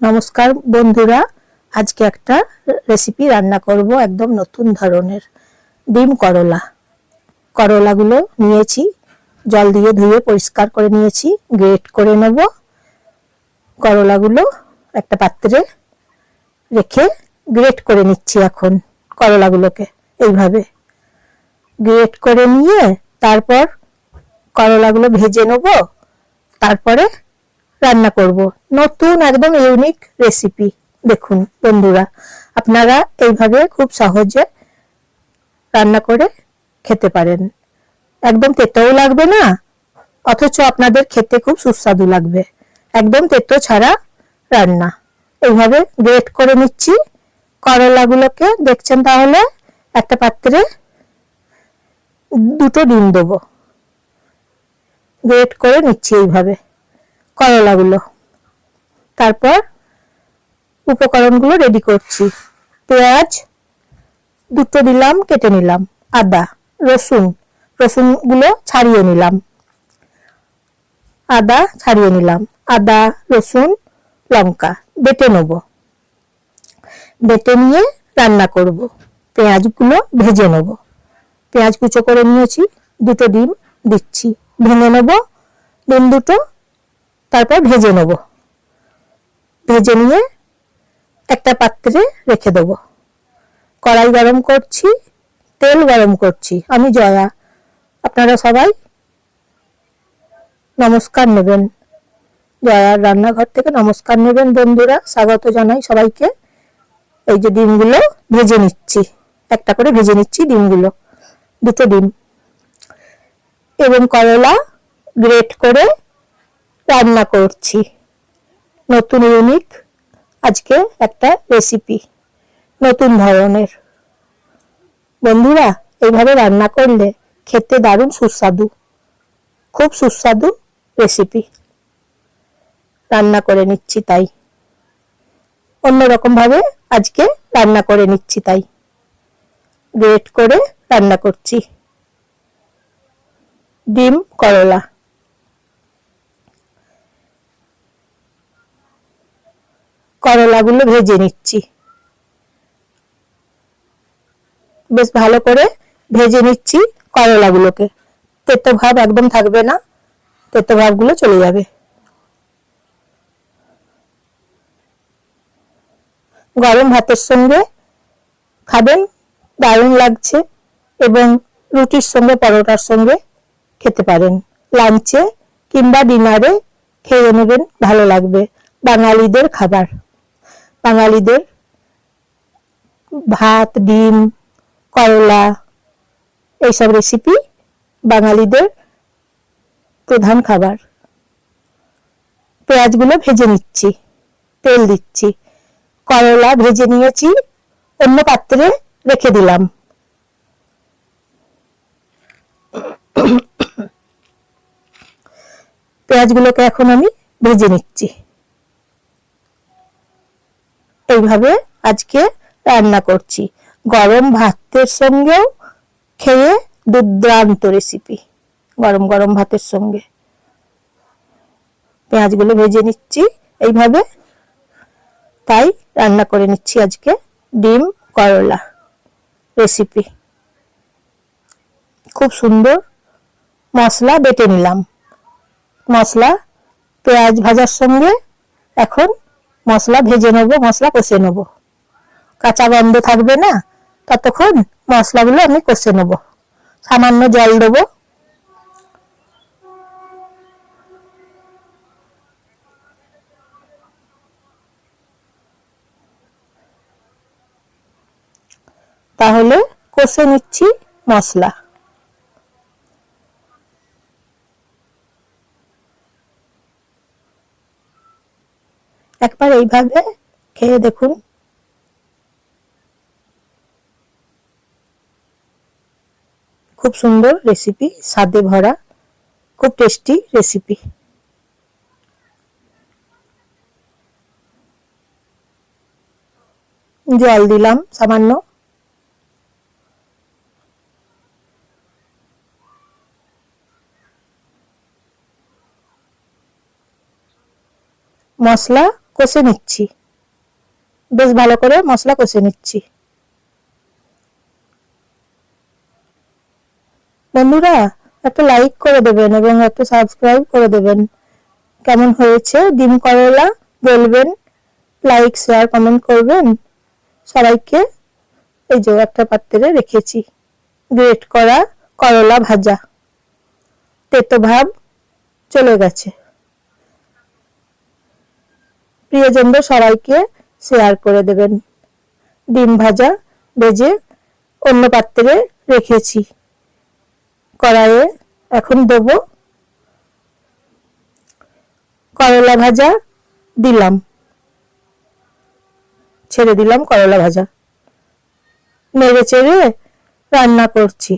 নমস্কার বন্ধুরা, আজকে একটা রেসিপি রান্না করব একদম নতুন ধরনের, ডিম করলা। করলাগুলো নিয়েছি, জল দিয়ে ধুয়ে পরিষ্কার করে নিয়েছি গ্রেট করে নেব। করলাগুলো একটা পাত্রে রেখে গ্রেট করে নিচ্ছি এখন করলাগুলোকে এইভাবে। গ্রেট করে নিয়ে তারপর করলাগুলো ভেজে নেব, তারপরে রান্না করব। নতুন একদম ইউনিক রেসিপি দেখুন, বন্ধুরা, আপনারা এইভাবে খুব সহজে রান্না করে খেতে পারেন। একদম তেতোও লাগবে না, অথচ আপনাদের খেতে খুব সুস্বাদু লাগবে। একদম তেতো ছাড়া রান্না। এইভাবে গ্রেট করে নিচ্ছি। করলাগুলোকে দেখছেন তাহলে? একটা পাত্রে দুটো ডিম দেবো। গ্রেট করে নিচ্ছি এইভাবে। করলাগুলো। তারপর উপকরণগুলো রেডি করছি। পেঁয়াজ দুটো দিলাম, কেটে নিলাম। আদা, রসুন, রসুনগুলো ছাড়িয়ে নিলাম। আদা ছাড়িয়ে নিলাম। আদা, রসুন, লঙ্কা বেটে নেব। বেটে নিয়ে রান্না করব। পেঁয়াজগুলো ভেজে নেব। পেঁয়াজ কুচো করে নিয়েছি, দুটো ডিম দিচ্ছি। ভেঙে নেব। ডিম দুটো তারপর ভেজে নেব। ভেজে নিয়ে একটা পাত্রে রেখে দেব। কড়াই গরম করছি, তেল গরম করছি। আমি জয়া, আপনারা সবাই নমস্কার নেবেন। জয়ার রান্নাঘর থেকে নমস্কার নেবেন বন্ধুরা, স্বাগত জানাই সবাইকে। এই যে ডিমগুলো ভেজে নিচ্ছি, একটা করে ভেজে নিচ্ছি ডিমগুলো, দুটো ডিম। এবং করলা গ্রেট করে রান্না করছি। নতুন ইউনিক আজকে একটা রেসিপি নতুন ধরনের। বন্ধুরা এইভাবে রান্না করলে খেতে দারুণ সুস্বাদু, খুব সুস্বাদু রেসিপি রান্না করে নিচ্ছি তাই। অন্যরকম ভাবে আজকে রান্না করে নিচ্ছি তাই। গ্রেট করে রান্না করছি। ডিম, করলা। করলাগুলো ভেজে নিচ্ছি। বেশ ভালো করে ভেজে নিচ্ছি করলাগুলোকে। তেতো ভাব একদম থাকবে না, তেতো ভাবগুলো চলে যাবে। গরম ভাতের সঙ্গে খাবেন, দারুণ লাগছে এবং রুটির সঙ্গে, পরোটার সঙ্গে খেতে পারেন। লাঞ্চে কিংবা ডিনারে খেয়ে নেবেন, ভালো লাগবে। বাঙালিদের খাবার। বাঙালিদের? ভাত, ডিম, করলা, এইসব রেসিপি বাঙালিদের প্রধান খাবার। পেঁয়াজগুলো ভেজে নিচ্ছি, তেল দিচ্ছি। করলা ভেজে নিয়েছি, অন্য পাত্রে রেখে দিলাম। পেঁয়াজগুলোকে এখন আমি ভেজে নিচ্ছি। এইভাবে আজকে রান্না করছি। গরম ভাতের সঙ্গেও খেয়ে দুর্দান্ত রেসিপি গরম গরম ভাতের সঙ্গে। পেঁয়াজগুলো ভেজে নিচ্ছি, এইভাবে। তাই রান্না করে নিচ্ছি আজকে ডিম করলা রেসিপি খুব সুন্দর মশলা বেটে নিলাম। মশলা পেঁয়াজ ভাজার সঙ্গে এখন মশলা ভেজে নেব, মশলা কষে নেব। কাঁচা গন্ধ থাকবে না, ততক্ষণ মশলাগুলো আমি কষে নেব। সামান্য জল দেবো। তাহলে কষে নিচ্ছি মশলা। এইভাবে খেয়ে দেখুন। খুব সুন্দর রেসিপি স্বাদে ভরা, খুব টেস্টি রেসিপি জল দিলাম সামান্য। মশলা কষে নিচ্ছি। বেশ ভালো করে মশলা কষে নিচ্ছি। বন্ধুরা, একটা লাইক করে দেবেন এবং একটা সাবস্ক্রাইব করে দেবেন। কেমন হয়েছে? ডিম করলা বলবেন লাইক শেয়ার কমেন্ট করবেন। সবাইকে এই যে একটা পাত্রে রেখেছি। গ্রেট করা করলা ভাজা। তেতো ভাব চলে গেছে। প্রিয়জনদের সবাইকে শেয়ার করে দেবেন। ডিম ভাজা ভেজে অন্য পাত্রে রেখেছি। কড়াইয়ে এখন দেবো করলা ভাজা দিলাম। ছেড়ে দিলাম করলা ভাজা। নেড়ে চেড়ে রান্না করছি।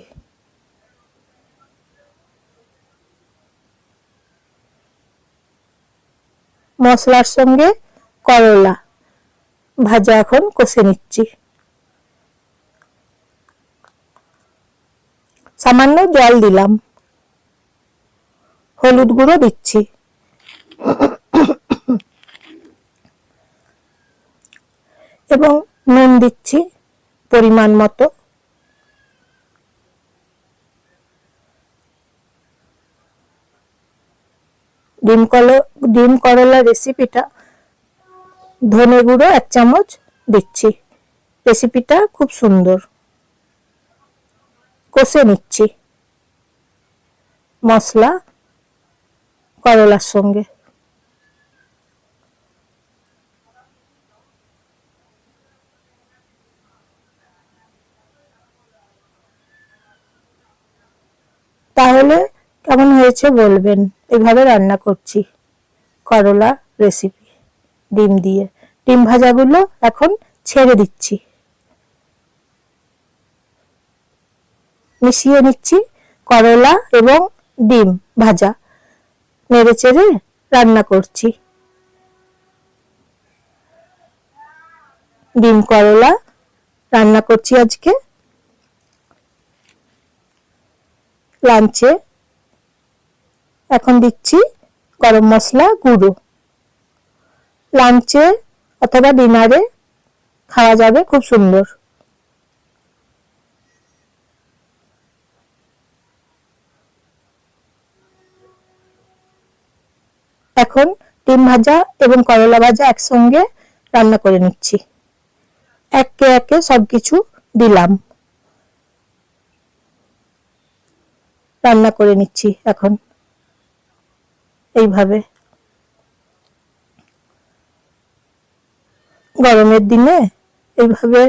মশলার সঙ্গে করলা। ভাজা এখন কষে নিচ্ছি। সামান্য জল দিলাম। হলুদ গুঁড়ো দিচ্ছি। এবং নুন দিচ্ছি পরিমাণ মতো। ডিম কল, ডিম করলা রেসিপিটা ধনে গুঁড়ো এক চামচ দিচ্ছি। রেসিপিটা খুব সুন্দর। কষে নিচ্ছি মশলা করলার সঙ্গে। তাহলে হয়েছে বলবেন, এভাবে রান্না করছি। করলা রেসিপি ডিম দিয়ে। ডিম ভাজাগুলো এখন ছেড়ে দিচ্ছি। মিশিয়ে নিচ্ছি করলা এবং ডিম ভাজা। নেড়ে চেড়ে রান্না করছি। ডিম, করলা রান্না করছি আজকে। লাঞ্চে এখন দিচ্ছি গরম মশলা গুঁড়ো। লাঞ্চে অথবা ডিনারে খাওয়া যাবে খুব সুন্দর। এখন ডিম ভাজা এবং করলা ভাজা একসঙ্গে রান্না করে নিচ্ছি। একে একে সবকিছু দিলাম। রান্না করে নিচ্ছি এখন। এইভাবে। গরমের দিনে এইভাবে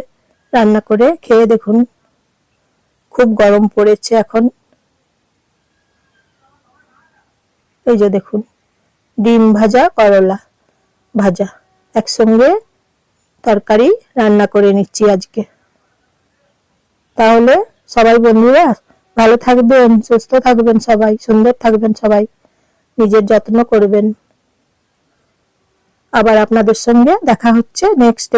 রান্না করে খেয়ে দেখুন, খুব গরম পড়েছে এখন। এই যে দেখুন, ডিম ভাজা, করলা ভাজা। একসঙ্গে তরকারি রান্না করে নিচ্ছি আজকে। তাহলে সবাই বন্ধুরা ভালো থাকবেন, সুস্থ থাকবেন সবাই, সুন্দর থাকবেন সবাই। নিজের যত্ন করবেন। আবার আপনাদের সঙ্গে দেখা হচ্ছে নেক্সট